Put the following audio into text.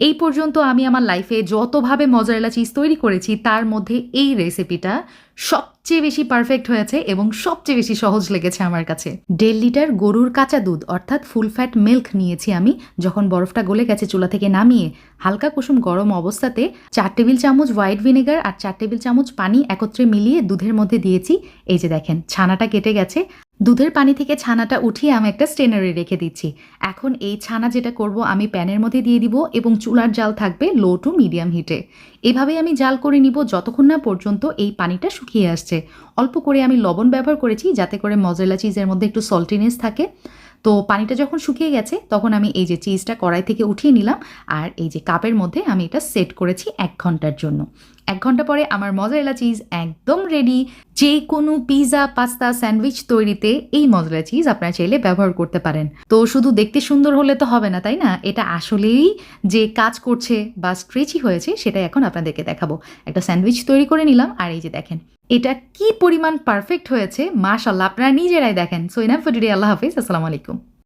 এই পর্যন্ত আমি আমার লাইফে যতভাবে মজারেলা চিজ তৈরি করেছি, তার মধ্যে এই রেসিপিটা সবচেয়ে বেশি পারফেক্ট হয়েছে এবং সবচেয়ে বেশি সহজ লেগেছে আমার কাছে। দেড় লিটার গরুর কাঁচা দুধ, অর্থাৎ ফুল ফ্যাট মিল্ক নিয়েছি আমি, যখন বরফটা গলে গেছে চুলা থেকে নামিয়ে, হালকা কুসুম গরম অবস্থাতে চার টেবিল চামচ হোয়াইট ভিনেগার আর চার টেবিল চামচ পানি একত্রে মিলিয়ে দুধের মধ্যে দিয়েছি। এই যে দেখেন, ছানাটা কেটে গেছে। দুধের পানি থেকে ছানাটা উঠিয়ে আমি একটা স্টেনারে রেখে দিচ্ছি। এখন এই ছানা যেটা করব, আমি প্যানের মধ্যে দিয়ে দিব এবং চুলার জাল থাকবে লো টু মিডিয়াম হিটে এভাবেই আমি জাল করে নিব যতক্ষণ না পর্যন্ত এই পানিটা শুকিয়ে আসছে। অল্প করে আমি লবণ ব্যবহার করেছি যাতে করে মজরেলা চিজের মধ্যে একটু সল্টিনেস থাকে। তো পানিটা যখন শুকিয়ে গেছে, তখন আমি এই যে চিজটা কড়াই থেকে উঠিয়ে নিলাম আর এই যে কাপের মধ্যে আমি এটা সেট করেছি এক ঘণ্টার জন্য। এক ঘণ্টা পরে আমার মজারেলা চিজ একদম রেডি যে কোনো পিৎজা পাস্তা, স্যান্ডউইচ তৈরিতে এই মজলা চিজ আপনারা চাইলে ব্যবহার করতে পারেন। তো শুধু দেখতে সুন্দর হলে তো হবে না, তাই না? এটা আসলেই যে কাজ করছে বা স্ট্রেচি হয়েছে, সেটাই এখন আপনাদেরকে দেখাবো। একটা স্যান্ডউইচ তৈরি করে নিলাম, আর এই যে দেখেন, এটা কি পরিমাণ পারফেক্ট হয়েছে মাশাল্লাহ আপনারা নিজেরাই দেখেন। সো ইনাফ আল্লাহ হাফিজ, আসসালামু আলাইকুম।